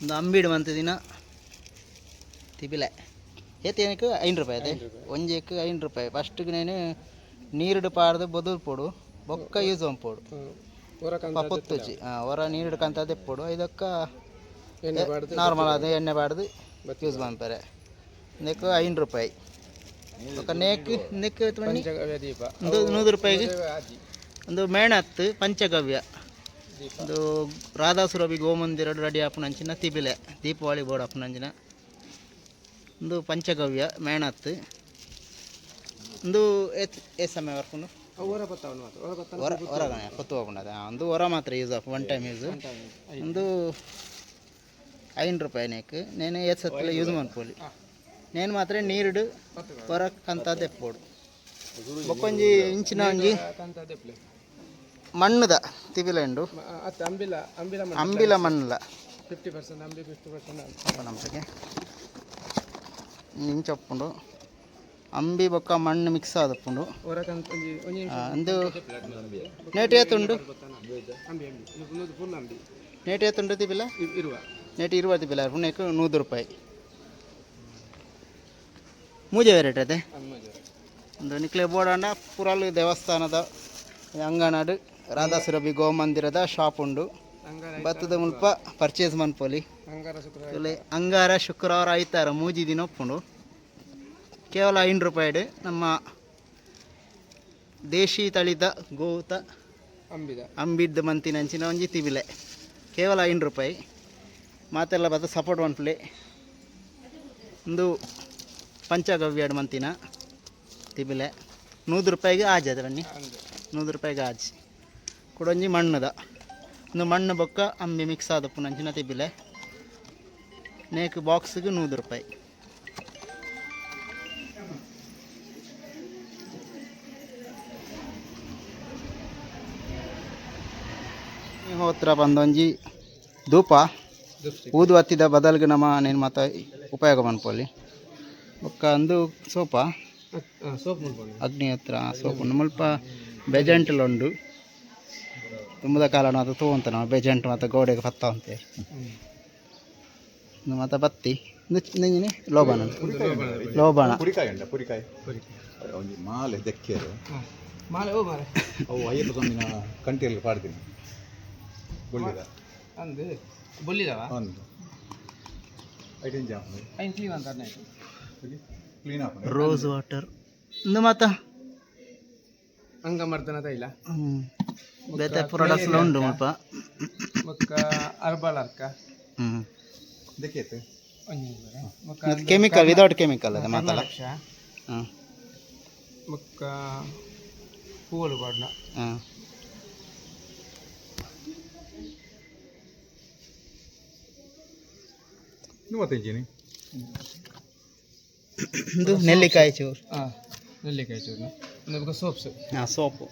ಒಂದು ಅಂಬಿಡು ಮಂತ್ ದಿನ ತಿಬಿಲೆ ಏತ್ ಏನಕ್ಕೆ ಐನು ರೂಪಾಯಿ ಅದೇ ಒಂಜೇಕ್ ಐನು ರೂಪಾಯಿ ಫಸ್ಟ್ಗೆ ನೇನು ನೀರುಡು ಪಾಡ್ದು ಬದುಲು ಪೋಡು ಬೊಕ್ಕ ಯೂಸ್ ಪೋಡು ಪಪ್ಪುತ್ತುಜಿ ಹೊರ ನೀರುಡು ಕಂತ ತೆಪ್ಪೋಡು ಇದಕ್ಕ ನಾರ್ಮಲ್ ಅದು ಎಣ್ಣೆ ಬಾಡ್ದು ಯೂಸ್ ಮಾಡ್ತಾರೆ ನೆಕ್ ಐನು ರೂಪಾಯಿ ఒక నేక్ నెక్ ఎత్తుమని ದೀಪ ಒಂದು ನೂರು ರೂಪಾಯಿಗೆ ಒಂದು ಮೇಣತ್ತು ಪಂಚಗವ್ಯ ಇದು ರಾಧಾ ಸುರಭಿ ಗೋಮಂದಿರ ರಡಿ ಅಪ್ಪನಂಚಿನ ತಿಬಿಲೆ ದೀಪಾವಳಿ ಬೋರ್ಡ್ ಆಪಣಂಚಿನ ಒಂದು ಪಂಚಗವ್ಯ ಮೇಣತ್ತು ಒಂದು ಎ ಸಮಯ ವರ್ಕೊಂಡು ಒಂದು ಹೊರ ಮಾತ್ರ use of one time use ಒಂದು ಐನೂರು ರೂಪಾಯಿ ನೇಕ್. ನೇನು ಸತ್ತಲ ಯೂಸ್ ಮಾಡ್ಕೊಳ್ಳಿ ನೇನು ಮಾತ್ರ ನೀರುಡು ಹೊರಕ್ಕಂತ ದೆಪ್ಪೋಡು ಒಂಜಿ ಇಂಚಿನ ಒಂಜಿ ಮಣ್ಣುದ. ತಿಬಿಲೆಂಡು ಅತ್ತ ಅಂಬಿಲ ಮಣ್ಣು ಅಂಬಿಲ ಮಣ್ಣಲ್ಲ. ಫಿಫ್ಟಿ ಪರ್ಸೆಂಟ್ ಅಂಬಿ ಫಿಫ್ಟಿ ಪರ್ಸೆಂಟ್ ನಮಗೆ ಅಂಬಿ ಬೊಕ್ಕ ಮಣ್ಣು ಮಿಕ್ಸ್ ಆದಪ್ಪುಂಡು. ಅಂದು ನೇಟ್ ಏತುಂಡು ನೇಟ್ ಏತುಂಡು ತಿಬಿಲ ಇರುವ. ನೇಟ್ ಇರುವ ತಿಬಿಲ ಪುಣ್ಯಕ್ಕೆ ನೂರು ರೂಪಾಯಿ. ಮೂಜೆ ವೆರೈಟಿ ಅದೇ. ಒಂದು ನಿಕ್ಲೆ ಬೋಡಂಡ ಪುರಲ್ ದೇವಸ್ಥಾನದ ಅಂಗನಾಡು. ರಾಧಾಸುರಭಿ ಗೋಮಂದಿರದ ಶಾಪ್ ಉಂಡು. ಭತ್ತದ ಮುಲ್ಪ ಪರ್ಚೇಸ್ ಮನ್ಪೋಲಿ ಅಂಗಾರ ಶುಕ್ರವಾರ ಇಲ್ಲಿ ಅಂಗಾರ ಶುಕ್ರವಾರ ಐತಾರ ಮೂಜಿ ದಿನ ಒಪ್ಪುಂಡು. ಕೇವಲ ಐನೂರು ರೂಪಾಯಿ ನಮ್ಮ ದೇಶಿ ತಳಿದ ಗೋತ ಅಂಬಿದ. ಅಂಬಿದ್ದ ಮಂತಿನಂಚಿನ ಒಂಜಿ ತಿಬಿಲೆ. ಕೇವಲ ಐನೂರು ರೂಪಾಯಿ. ಮಾತೆಲ್ಲ ಬತ್ತ ಸಪೋರ್ಟ್ ಮನ್ಪುಲೆ ಒಂದು ಪಂಚಗವ್ಯಡ್ ಮಂತಿನ ತಿಬಿಲೆ. ನೂರು ರೂಪಾಯಿಗೆ ಆಜ್ ಬನ್ನಿ. ಅಂದೆ ನೂರು ರೂಪಾಯಿಗೆ ಆಜಿ. ಕೊಡೊಂಜಿ ಮಣ್ಣದ. ಒಂದು ಮಣ್ಣು ಬೊಕ್ಕ ಅಂಬಿ ಮಿಕ್ಸ್ ಆದ ನಂಜಿನ ತಿಬಿಲೆ ನೇಕ್ ಬಾಕ್ಸ್ಗೆ ನೂರು ರೂಪಾಯಿ. ಹೋತ್ರ ಬಂದೊಂಜಿ ಧೂಪ. ಊದು ಹತ್ತಿದ ಬದಲ್ಗೆ ನಮ್ಮ ನೀನು ಮಾತ ಉಪಯೋಗ ಮನ್ಪೊಲ್ಲಿ ಬೊಕ್ಕ ಅಂದು ಸೋಪ. ಅಗ್ನಿ ಹತ್ರ ಸೋಪ್. ಮುಲ್ಪ ಬೆಜೆಂಟ್ಲು ಉಂಡು ತುಂಬದ ಕಾಲ ಅದು ತೂವಂತ ನಾವು ಬೇಜೆಂಟ್ ಮತ್ತು ಗೋಡೆಗೆ ಪತ್ತ ಅಂತೇಳಿ ಇನ್ನು ಮತ್ತೆ ಬತ್ತಿ. ನೆಂಜಿನಿ ಲೋಬಾನ ಲೋಬಾಣ. ಮಾಲೆ ದಕ್ಕೆ ಮಾಲೆ ಓ ಮಾಲೆ. ಅವು ಅಯ್ಯಪ್ಪ ಸ್ವಾಮಿನ ಕಂಟಿಯಲ್ಲಿ ಪಾಡ್ತೀನಿ. ಬುಳ್ಳಿದ? ಅಂದು ಬುಳ್ಳಿದವ? ಒಂದು. ಐಟನ್ ಜಾಮ್ ಐನ್ ಕ್ಲೀನ್ ಅಂತ ಕ್ಲೀನ್ ಹಾಕೊಂಡು ರೋಸ್ ವಾಟರ್ ಇನ್ನು ಮತ್ತ ಅಂಗಮರ್ದನ ತೈಲ. ಬೇತೆ ಪ್ರಾಡಕ್ಟ್ಸ್ ಉಂಡು ಮುಲ್ಪ ಮೊಕ್ಕ ಅರ್ಬಲ್ ಅರ್ಕ ಹ್ಞೂ ಮೊಕ್ಕ ಕೆಮಿಕಲ್ ವಿದೌಟ್ ಕೆಮಿಕಲ್ ಅದ ಮಾತಲ್ಲ ಹಾಂ ಮೊಕ್ಕ ಹೂವಲು ಬಾಡ್ನ. ಹಾಂ. ಇದು ನೆಲ್ಲಿಕಾಯಿ ಚೂರು. ಹಾಂ ನೆಲ್ಲಿಕಾಯಿ ಚೂರು ಒಂದು ಸೋಪ್ಸ್. ಹಾಂ ಸೋಪು.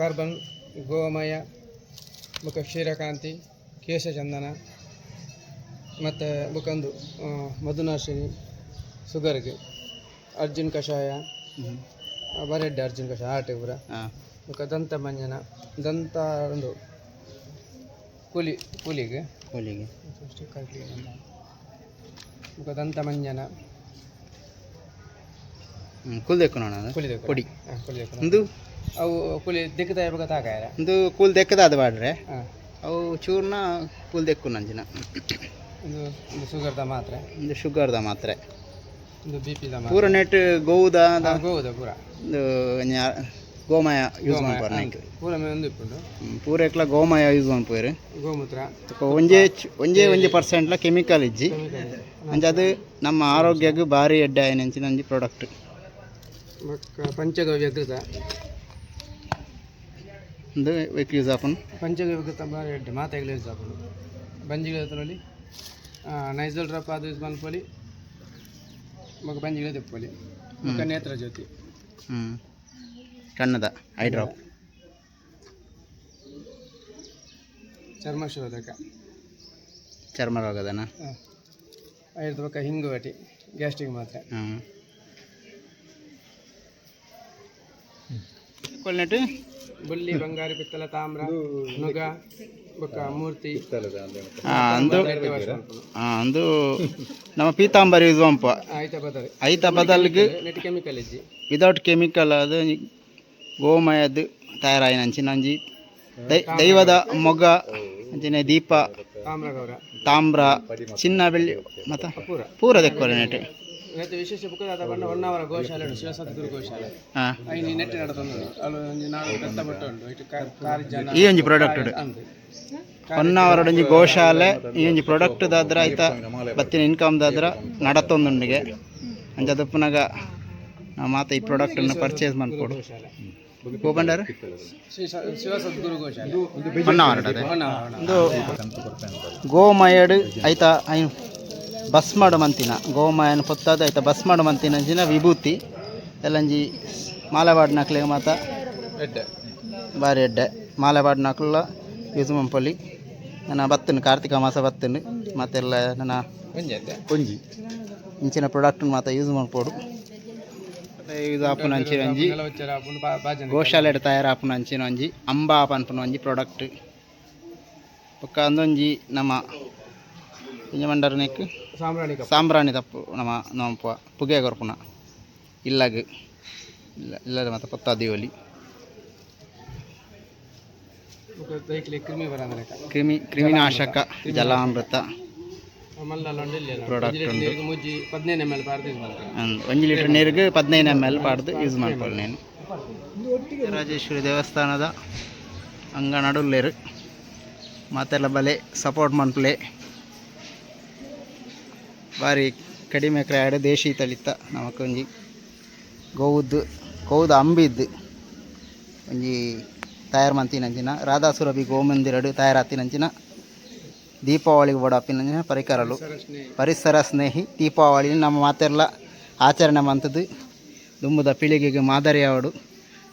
ಕಾರ್ಬನ್ ಗೋಮಯ ಮುಖ ಕ್ಷೀರಕಾಂತಿ ಕೇಶಚಂದನ ಮತ್ತು ಮುಖಂದು ಮಧುನಾಶಿನಿ ಸುಗರ್ಗೆ ಅರ್ಜುನ್ ಕಷಾಯ ಬರೆಡ್ಡೆ ಅರ್ಜುನ್ ಕಷಾಯ ಆಟೆ ಪೂರ ಮುಖ ದಂತ ಮಂಜನ ದಂತ ಒಂದು ಕೂಲಿ ಕೂಲಿಗೆ. ಕೂಲಿಗೆ. ಮುಖ ದಂತ ಮಂಜನ. ಹ್ಞೂ ನೋಡೋಣ ನೋಡ ಕೂಲಿ ಪೊಡಿ. ಒಂದು ಅವು ಕೂಲಿ ದಿಕ್ಕದ ಇರ್ಬೇಕು ತಾಕಾಯ ಒಂದು ಕೂಲ್ ದೆಕ್ಕದ ಅದು ಬಾಡ್ರೆ ಹಾಂ. ಅವು ಚೂರ್ನ ಕೂಲ್ ದೆಕ್ಕು ನಂಜಿನ ಒಂದು ಒಂದು ಶುಗರ್ದ ಮಾತ್ರೆ? ಒಂದು ಶುಗರ್ದ ಮಾತ್ರೆ. ಒಂದು ಬಿ ಪಿದ ಮಾತ್ರೆ? ಪೂರ ನೆಟ್ ಗೋವುದ ಹಾ, ಗೋವುದ ಪೂರ? ಒಂದು ಗೋಮಾಯ ಗೋಮಯ ಯೂಸ್ ಮಾಡ್ಪಾರ ನಂಗೆ ಪೂರ ಮೇಲೆ ಒಂದು ಇಪ್ಪುಂಡು ಪೂರ ಎಕ್ಲ ಗೋಮಯ ಯೂಸ್ ಮಾಡ್ಪೇರು ಗೋಮೂತ್ರ. ಒಂಜೇ ಚ್- ಒಂಜೇ ಲ ಪರ್ಸೆಂಟ್ಲ ಕೆಮಿಕಲ್ ಇಜ್ಜಿ. ಅಂಚ ಅದು ನಮ್ಮ ಆರೋಗ್ಯಕ್ಕೆ ಭಾರಿ ಎಡ್ಡೆ ಆಯ್ನಂಚಿನ ಒಂಜಿ ಪ್ರಾಡಕ್ಟ್ ಮಕ್ಕ ಪಂಚಗವ್ಯ ಘೃತ ಒಂದು ವೆಕ್ ಯೂಸ್ ಆಪನ್. ಪಂಚಗವ್ಯ ಘೃತ ಬಾರಿ ಎಡ್ಡೆ ಮಾತೆಗಳು ಯೂಸ್ ಹಾಕೊಂಡು ಬಂಜಿಗಳ ಹತ್ರದಲ್ಲಿ ನೈಸಲ್ ಡ್ರಾಪ್ ಅದು ಯೂಸ್ ಮಾಡ್ಕೊಳ್ಳಿ ಮಗ ಬಂಜಿಗಳ ತೆಪ್ಪಲಿ ಮಕ್ಕ ನೇತ್ರ ಜ್ಯೋತಿ. ಹ್ಞೂ ಕಣ್ಣದ ಐ ಡ್ರಾಪ್. ಚರ್ಮ ಶೋಧಕ ಚರ್ಮ ರೋಗದನ? ಐದು ಪಕ್ಕ ಹಿಂಗು ಬಟಿ ಗ್ಯಾಸ್ಟ್ರಿಕ್ ಮಾತ್ರೆ. ಹಾಂ ಕೊಲ್ನೆಟ್? ಬುಲ್ಲಿ ಬಂಗಾರಿ ಪಿತ್ತಲ ತಾಮ್ರ ನುಗ ಬೊಕ್ಕ ಮೂರ್ತಿ. ಆ, ಅಂದು ಅಂದು ನಮ್ಮ ಪೀತಾಂಬರಿ ಆಯ್ತ ಬದಲು ಐತ ಬದಲ್ಗೆ ನೆಟ್ ಕೆಮಿಕಲ್ ಇಜ್ಜಿ. ವಿದೌಟ್ ಕೆಮಿಕಲ್ ಅದು ಗೋಮಯದ್ದು ತಯಾರಾಯಿನ ದೈ- ದೈವದ ಮೊಗ ಅಂಚಿನ ದೀಪ ತಾಮ್ರ ಗೌರ. ತಾಮ್ರ ಚಿನ್ನ ಬೆಳ್ಳಿ ಮತ್ತ? ಪೂರ. ಪೂರ ತೆಕ್ಕೋರೆ ನೆಟ್ ಇವತ್ತು ವಿಶೇಷ ಬುಕ್ಕದಾದ ಬಣ್ಣ ಹೊನ್ನಾವರ ಗೋಶಾಲೆ ಉಂಟು ಶಿವಸದ್ಗುರು ಗೋಶಾಲೆ. ಐನಿ ನೆಟ್ ನಡತೊಂದು ಅಲ್ಲಿ ಒಂಜಿ ನಾಲ್ಕು ಬೆತ್ತ ಬಟ್ಟ ಉಂಟು. ಇಟ್ಟು ಕಾರಿ ಜನ ಈ ಒಂಜಿ ಪ್ರಾಡಕ್ಟ್ ಅಂದು. ಹೊನ್ನಾವರಡೊಂಜಿ ಗೋಶಾಲೆ ಈ ಒಂಜಿ ಪ್ರಾಡಕ್ಟ್ ದಾದ್ರ ಐತ ಬತ್ತಿನ ಇನ್ಕಮ್ ದಾದ್ರ ನಡತೊಂದುಂಡಿಗೆ ಅಂಚದಪ್ಪನಾಗ ನಾವು ಮಾತ ಈ ಪ್ರಾಡಕ್ಟನ್ನು ಪರ್ಚೇಸ್ ಮಾಡ್ಕೊಡು. ಹೋಗಂಡಾರ ಹೊನ್ನಾವರ ಒಂದು ಗೋಮಯಡ್ ಐತ ಐ ಬಸ್ ಮಾಡು ಮಂತಿನ. ಗೋಮಾಯನ ಪೊತ್ತಾದ ಐತ ಬಸ್ ಮಾಡು ಮಂತಿನ ಅಂಜಿನ ವಿಭೂತಿ. ಎಲ್ಲಂಜಿ ಮಾಲೆವಾಡ್ ನಕ್ಲೆಗೆ ಮಾತ. ಎಡ್ಡೆ. ಬಾರಿ ಎಡ್ಡೆ. ಮಾಲೆವಾಡ್ ನಕ್ಲ ಯೂಸ್ ಮಂಪೊಲಿ ನನ್ನ ಬತ್ತನು ಕಾರ್ತಿಕ ಮಾಸ ಬತ್ತನು. ಮತ್ತೆಲ್ಲ ನನ್ನ ಒಂಜಿ ಇಂಚಿನ ಪ್ರಾಡಕ್ಟ್ ಮಾತ ಯೂಸ್ ಮಾಡ್ಬೋದು ಯೂಸ್ ಆಪುನ ಅಂಚಿನ ಒಂಜಿ ಗೋಶಾಲೆ ತಯಾರು ಆಪುನ ಅಂಚಿನ ಒಂಜಿ ಅಂಬಾ ಪನ್ಪುನ ಒಂಜಿ ಪ್ರಾಡಕ್ಟ್ ಪಕ್ಕ ಅಂದೊಂಜಿ ನಮ್ಮ ನಮ್ಮ ನೋಂಪ ಪುಗೆ ಕೊರ್ಪುನ ಇಲ್ಲಗ್ ಇಲ್ಲ ಇಲ್ಲದ ಮತ್ತೆ ಪತ್ತ ದಿವಲಿ. ದೈಕ್ಲಿ ಕ್ರಿಮಿ ಕ್ರಿಮಿನಾಶಕ ಜಲಾಮೃತ. ಪ್ರಾಡಕ್ಟ್ ಉಂಟು. ಒಂಜಿ ಲೀಟರ್ ನೀರಿಗೆ ಹದಿನೈದು ಎಂ ಎಲ್ ಪಾಡ್ದು ಯೂಸ್ ಮಾಡ್ಕೊಳ್ಳಿ నేను ರಾಜೇಶ್ವರಿ ದೇವಸ್ಥಾನದ ಅಂಗ ನಡುಲ್ಲೇರು ಮಾತೆಲ್ಲ ಬಲೆ ಸಪೋರ್ಟ್ ಮನ್ಪ್ಲೆ ಭಾರಿ ಕಡಿಮೆ ಕ್ರಾಡ ದೇಶಿ ತಳಿತ. ಒಂಜಿ ಗೋವುದ್ದು, ಗೋವುದ ಅಂಬಿದ್ದು ಒಂಜಿ ತಯಾರು ಮಂತಿನಂಚಿನ. ರಾಧಾಸುರಭಿ ಗೋಮಂದಿರಡು ತಯಾರಾತಿನಂಚಿನ. ದೀಪಾವಳಿಗೆ ಬೋಡಾಪಿನಂಚಿನ ಪರಿಕರಲು. ಪರಿಸರ ಸ್ನೇಹಿ, ದೀಪಾವಳಿ ನಮ್ಮ ಮಾತೆಲ್ಲ ಆಚರಣೆ ಮಂತದ್ದು ದುಂಬುದ ಪೀಳಿಗೆಗೆ ಮಾದರಿಯಾವಡು.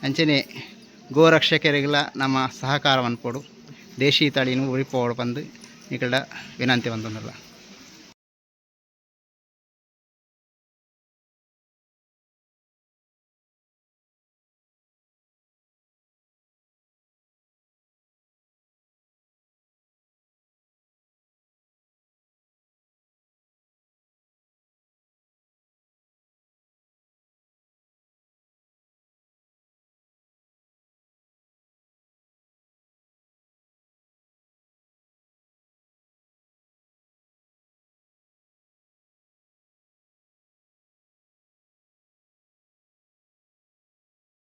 ಅಂಚನೆ ಗೋರಕ್ಷಕರಿಗೆಲ್ಲ ನಮ್ಮ ಸಹಕಾರವನ್ನು ಕೊಡು. ದೇಶಿ ತಳಿನೂ ಉಳಿಪೋಡು ಬಂದು ಈ ಕಡೆ ವಿನಂತಿ ಬಂದಲ್ಲ